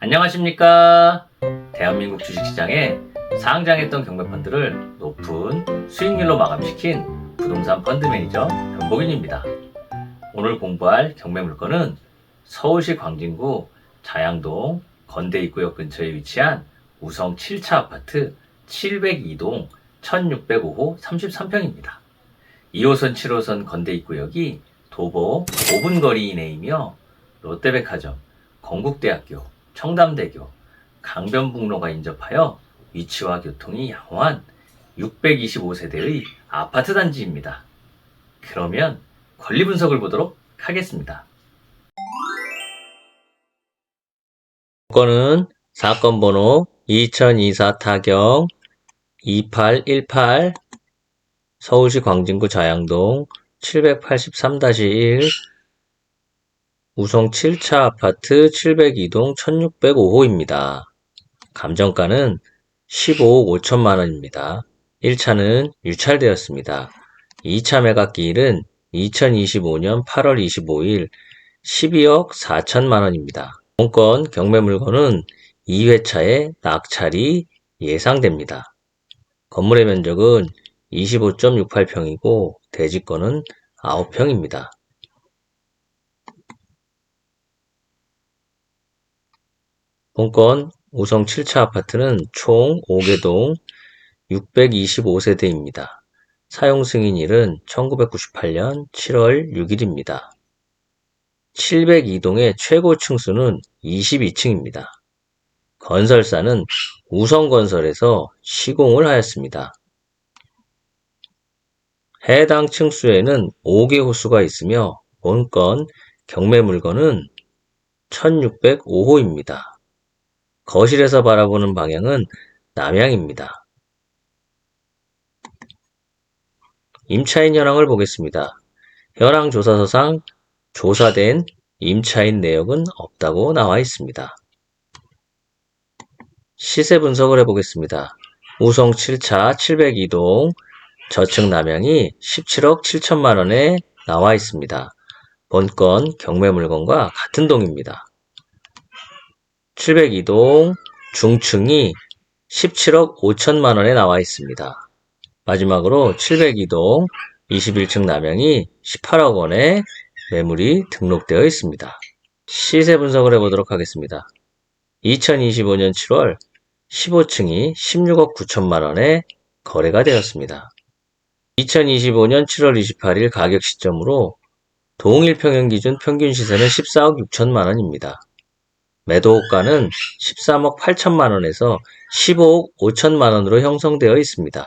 안녕하십니까. 대한민국 주식시장에 상장했던 경매펀드를 높은 수익률로 마감시킨 부동산 펀드 매니저 변복인입니다. 오늘 공부할 경매 물건은 서울시 광진구 자양동 건대 입구역 근처에 위치한 우성 7차 아파트 702동 1605호 33평입니다. 2호선 7호선 건대 입구역이 도보 5분 거리 이내이며 롯데백화점, 건국대학교, 청담대교, 강변북로가 인접하여 위치와 교통이 양호한 625세대의 아파트 단지입니다. 그러면 권리 분석을 보도록 하겠습니다. 건은 사건 번호 2024 타경 2818 서울시 광진구 자양동 783-1 우성 7차 아파트 702동 1605호입니다. 감정가는 15억 5천만 원입니다. 1차는 유찰되었습니다. 2차 매각기일은 2025년 8월 25일 12억 4천만 원입니다. 본건 경매 물건은 2회차에 낙찰이 예상됩니다. 건물의 면적은 25.68평이고 대지권은 9평입니다. 본건 우성 7차 아파트는 총 5개동 625세대입니다. 사용 승인일은 1998년 7월 6일입니다. 702동의 최고 층수는 22층입니다. 건설사는 우성건설에서 시공을 하였습니다. 해당 층수에는 5개 호수가 있으며 본건 경매 물건은 1605호입니다. 거실에서 바라보는 방향은 남향입니다. 임차인 현황을 보겠습니다. 현황 조사서상 조사된 임차인 내역은 없다고 나와 있습니다. 시세 분석을 해보겠습니다. 우성 7차 702동 저층 남향이 17억 7천만 원에 나와 있습니다. 본건 경매 물건과 같은 동입니다. 702동 중층이 17억 5천만 원에 나와 있습니다. 마지막으로 702동 21층 남향이 18억 원에 매물이 등록되어 있습니다. 시세 분석을 해보도록 하겠습니다. 2025년 7월 15층이 16억 9천만 원에 거래가 되었습니다. 2025년 7월 28일 가격 시점으로 동일 평형 기준 평균 시세는 14억 6천만 원입니다. 매도 호가는 13억 8천만 원에서 15억 5천만 원으로 형성되어 있습니다.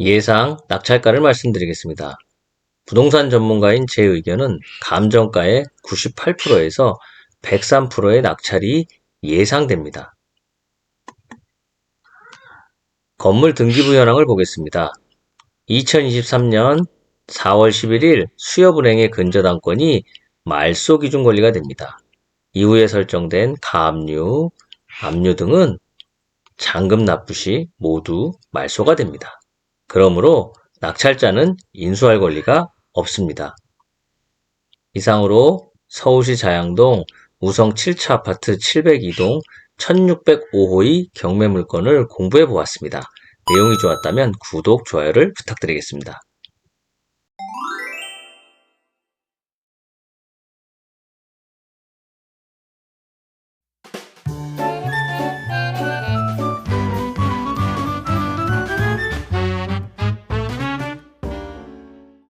예상 낙찰가를 말씀드리겠습니다. 부동산 전문가인 제 의견은 감정가의 98%에서 103%의 낙찰이 예상됩니다. 건물 등기부 현황을 보겠습니다. 2023년 4월 11일 수협은행의 근저당권이 말소 기준 권리가 됩니다. 이후에 설정된 가압류, 압류 등은 잔금 납부 시 모두 말소가 됩니다. 그러므로 낙찰자는 인수할 권리가 없습니다. 이상으로 서울시 자양동 우성 7차 아파트 702동 1605호의 경매 물건을 공부해 보았습니다. 내용이 좋았다면 구독, 좋아요를 부탁드리겠습니다.